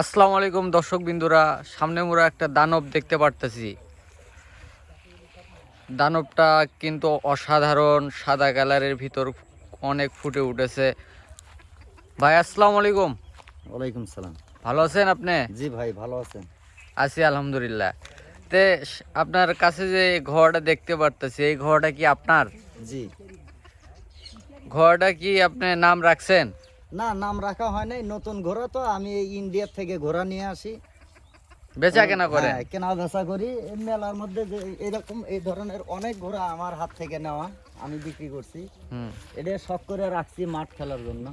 আসসালামু আলাইকুম দর্শক বিন্দুরা সামনে মোরা একটা দানব দেখতে পারতেছি। দানবটা কিন্তু অসাধারণ সাদা কালারের ভিতর অনেক ফুটে উঠেছে। ভাই আসসালামু আলাইকুম। ওয়ালাইকুম সালাম। ভালো আছেন আপনি? জি ভাই ভালো আছেন। আছি আলহামদুলিল্লাহ। তে আপনার কাছে যে ঘরটা দেখতে পারতেছি এই ঘরটা কি আপনার? জি। ঘরটা কি আপনি নাম রাখছেন? না নাম রাখা হয় নাই নতুন ঘোড়া তো আমি এই ইন্ডিয়া থেকে ঘোড়া নিয়ে আসি। বেচা কেনা হ্যাঁ, কেনা বেচা করি। মেলার মধ্যে এরকম এই ধরনের অনেক ঘোড়া আমার হাত থেকে নেওয়া আমি বিক্রি করছি। এটা শখ করে রাখছি মাঠ খেলার জন্য।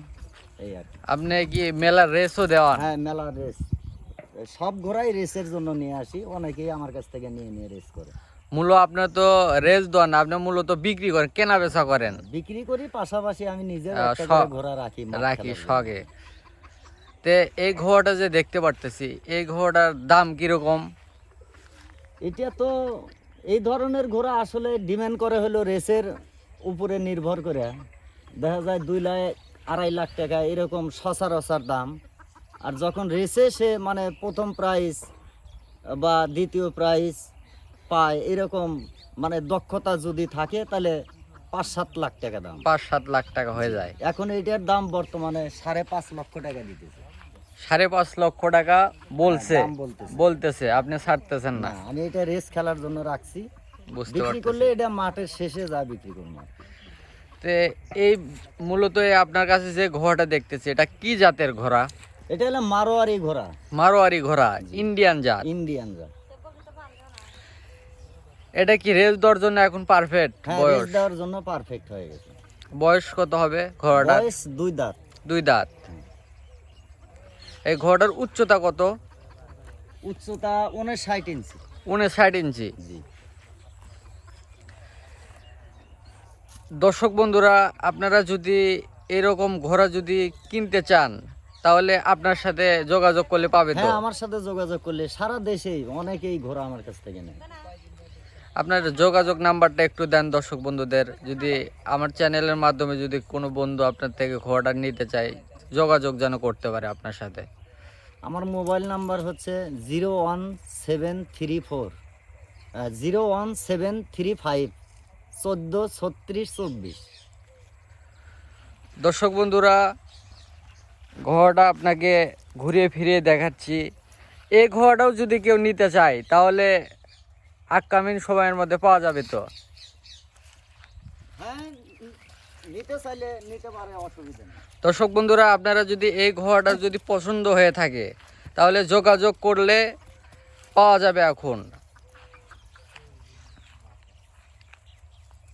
এই আর আপনি কি মেলার রেসও দেওয়ান? হ্যাঁ মেলার রেস। সব ঘোড়াই রেসের জন্য নিয়ে আসি অনেকেই আমার কাছ থেকে নিয়ে নিয়ে রেস করে। মূল আপনার তো রেস দেন আপনি মূলত বিক্রি করেন কেনা বেচা করেন। বিক্রি করি পাশাপাশি আমি শখ- ঘোড়া রাখি রাখি। শখে। তে এই ঘোড়াটা যে দেখতে পারতেছি এই ঘোড়াটার দাম কীরকম? এটা তো এই ধরনের ঘোড়া আসলে ডিমান্ড করে হলো রেসের উপরে নির্ভর করে। দেখা যায় দুই লাখ আড়াই লাখ টাকা এরকম সচরাচর দাম। আর যখন রেসে সে মানে প্রথম প্রাইজ বা দ্বিতীয় প্রাইজ পায় এরকম মানে দক্ষতা যদি থাকে তাহলে পাঁচ সাত লাখ টাকা দাম। পাঁচ সাত লাখ টাকা হয়ে যায়। এখন এটার দাম বর্তমানে সাড়ে পাঁচ লক্ষ টাকা দিতেছে। সাড়ে পাঁচ লক্ষ টাকা বলছে। হ্যাঁ, বলতেছে। আপনি ছাড়তেছেন না। আমি এটা রেস খেলার জন্য রাখছি। বিক্রি করলে এটা মাঠের শেষে যা বিক্রি করব। তে এই মূলত আপনার কাছে যে ঘোড়াটা দেখতেছি এটা কি জাতের ঘোড়া? এটা হলো মারোয়ারি ঘোড়া। মারোয়ারি ঘোড়া ইন্ডিয়ান জাত। ইন্ডিয়ান যা এটা কি রেস দেওয়ার জন্য এখন পারফেক্ট হ্যাঁ বয়স? দেওয়ার জন্য পারফেক্ট হয়ে গেছে। বয়স কত হবে ঘোড়াটা বয়স দুই দাঁত। দুই দাঁত। এই ঘোড়াটার উচ্চতা কত? উচ্চতা উনষাট ইঞ্চি। উনষাট ইঞ্চি। জি। দর্শক বন্ধুরা আপনারা যদি এরকম ঘোড়া যদি কিনতে চান তাহলে আপনার সাথে যোগাযোগ করলে পাবে তো? হ্যাঁ আমার সাথে যোগাযোগ করলে সারা দেশেই অনেকেই ঘোড়া আমার কাছ থেকে নেয়। আপনার যোগাযোগ নাম্বারটা একটু দেন দর্শক বন্ধুদের। যদি আমার চ্যানেলের মাধ্যমে যদি কোনো বন্ধু আপনার থেকে ঘোড়াটা নিতে চায় যোগাযোগ যেন করতে পারে আপনার সাথে। আমার মোবাইল নাম্বার হচ্ছে zero one seven three four zero one seven three five চোদ্দ ছত্রিশ চব্বিশ। দর্শক বন্ধুরা ঘোড়াটা আপনাকে ঘুরিয়ে ফিরিয়ে দেখাচ্ছি। এই ঘোড়াটাও যদি কেউ নিতে চায় তাহলে আপকামিং সময়ের মধ্যে পাওয়া যাবে তো? হ্যাঁ দর্শক বন্ধুরা আপনারা যদি এই ঘোড়াটা যদি পছন্দ হয়ে থাকে তাহলে যোগাযোগ করলে পাওয়া যাবে এখন।